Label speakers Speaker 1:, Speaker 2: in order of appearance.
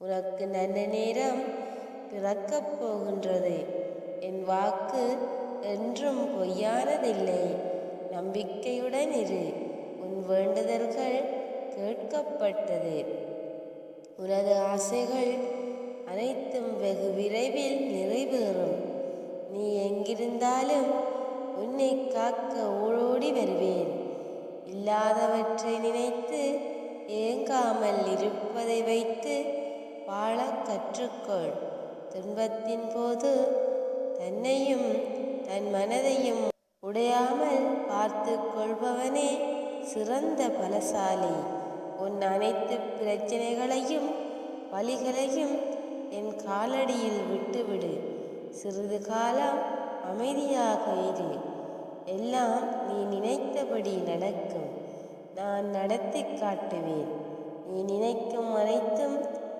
Speaker 1: உனக்கு நல்ல நேரம் பிறக்கப் போகின்றது. என் வாக்கு என்றும் பொய்யானதில்லை. நம்பிக்கையுடன் இரு. உன் வேண்டுதல்கள் கேட்கப்பட்டது. உனது ஆசைகள் அனைத்தும் வெகு விரைவில் நிறைவேறும். நீ எங்கிருந்தாலும் உன்னை காக்க ஓடோடி வருவேன். இல்லாதவற்றை நினைத்து ஏங்காமல் இருப்பதை வைத்து வாழ கற்றுக்கொள். துன்பத்தின் போது தன்னையும் தன் மனதையும் உடையாமல் பார்த்து கொள்பவனே சிறந்த பலசாலி. உன் அனைத்து பிரச்சனைகளையும் வழிகளையும் என் காலடியில் விட்டுவிடு. சிறிது காலம் அமைதியாக இரு. எல்லாம் நீ நினைத்தபடி நடக்கும். நான் நடத்தி காட்டுவேன். நீ நினைக்கும் அனைத்தும்